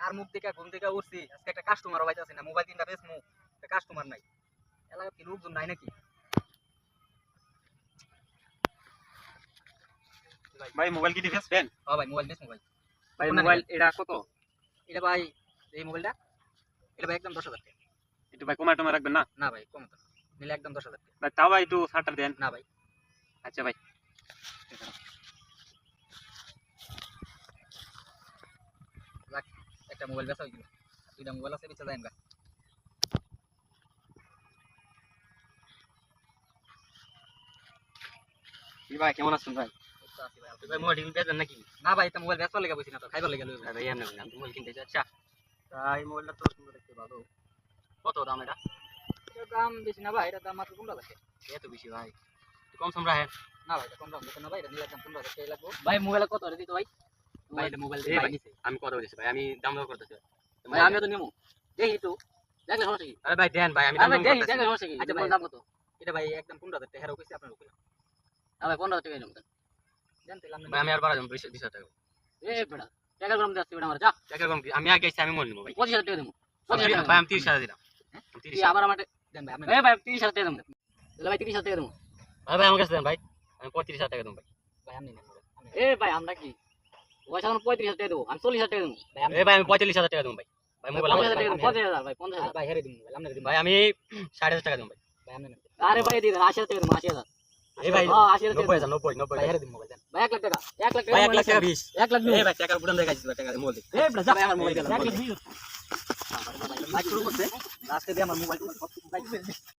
কার মুখ থেকে ঘুম থেকে উঠছি? আজকে একটা কাস্টমার পাইতেছি না মোবাইল তিনটা বেশ মুখ কাস্টমার নাই। এলাকা কি লোকজন নাই নাকি? ভাই মোবাইল কি ডিভাইস পেন হ্যাঁ ভাই মোবাইল বেশ মোবাইল ভাই কোনটা মোবাইল এটা কত? এটা ভাই এই মোবাইলটা এটা ভাই একদম দশ হাজার টাকা। একটু ভাই কমায় টমায় রাখবেন না? না ভাই কম তো না। নিলে একদম দশ হাজার টাকা। ভাই তাও ভাই একটু ছাড়টা দেন। না ভাই। আচ্ছা ভাই। মোবাইল বেচা হয়ে গেল দুইটা মোবাইল আছে বেচা যায় না ভাই কেমন আছেন ভাই ভাই মোবাইল নাকি না ভাই এটা মোবাইল বেচবার লেগে বসি না তো খাইবার লেগে ভাই আমি মোবাইল কিনতে আচ্ছা তাই মোবাইলটা তো সুন্দর দেখতে ভালো কত দাম এটা দাম বেশি না ভাই দাম মাত্র পনেরো এত বেশি ভাই কম সম রাখেন না ভাই কম দাম না ভাই এটা নিলে একদম পনেরো টাকা ভাই মোবাইল কত দিত ভাই আমি কত বলেছি ভাই আমি দাম দর করতেছি ভাই। আমিও তো নেব দেখি তো দেখলে সমস্যা কি? আরে ভাই দেন ভাই আমি দাম দর করতেছি। দেখলে সমস্যা কি? আচ্ছা ভাই দাম কত এটা ভাই একদম পনেরো হাজার টাকা হেরাও কইছি আপনার কইলাম আরে ভাই 15 টাকা নেব জানতে লাম ভাই আমি আর বাড়া যাব 20 টাকা। এ বেড়া টাকা গরম যাচ্ছে বেড়া আমার যা। টাকা কি- আমি আগে এসে আমি মন নেব ভাই। পঁচিশ হাজার টাকা দেবো। ভাই আমি 30 হাজার দিলাম। হ্যাঁ? আমি 30 কি আবার আমার দেন ভাই আমি এ ভাই তিরিশ হাজার টাকা দেবো। তাহলে ভাই তিরিশ হাজার টাকা দেবো। ভাই আমার কাছে দেন ভাই। আমি 35 হাজার টাকা দেবো ভাই। ভাই আমি এ ভাই আমরা কি পয়সা এখন পঁয়ত্রিশ হাজার টাকা দেবো আমি চল্লিশ হাজার টাকা দেবো। ভাই এই ভাই আমি 45 হাজার টাকা দেবো ভাই। ভাই মোবাইল পঞ্চাশ হাজার পঞ্চাশ হাজার ভাই পঞ্চাশ হাজার। ভাই হেরে দিন মোবাইল আমরা দিন। ভাই আমি 60 টাকা দেবো ভাই। ভাই আমি আরে ভাই দিন আশি হাজার টাকা দেবো আশি হাজার। এই ভাই হ্যাঁ আশি হাজার টাকা 90 দেবো। হাজার 90 90 ভাই হেরে দিন মোবাইল ভাই এক লাখ টাকা এক লাখ টাকা ভাই 1 মোবাইল লাখ টাকা। 20 এক লাখ ভাই টাকার বুড়ান দেখাইছিস টাকা মোবাইল এ বেড়া আমার মোবাইল এক লাখ 20 ভাই শুরু করছে আজকে দিয়ে আমার মোবাইল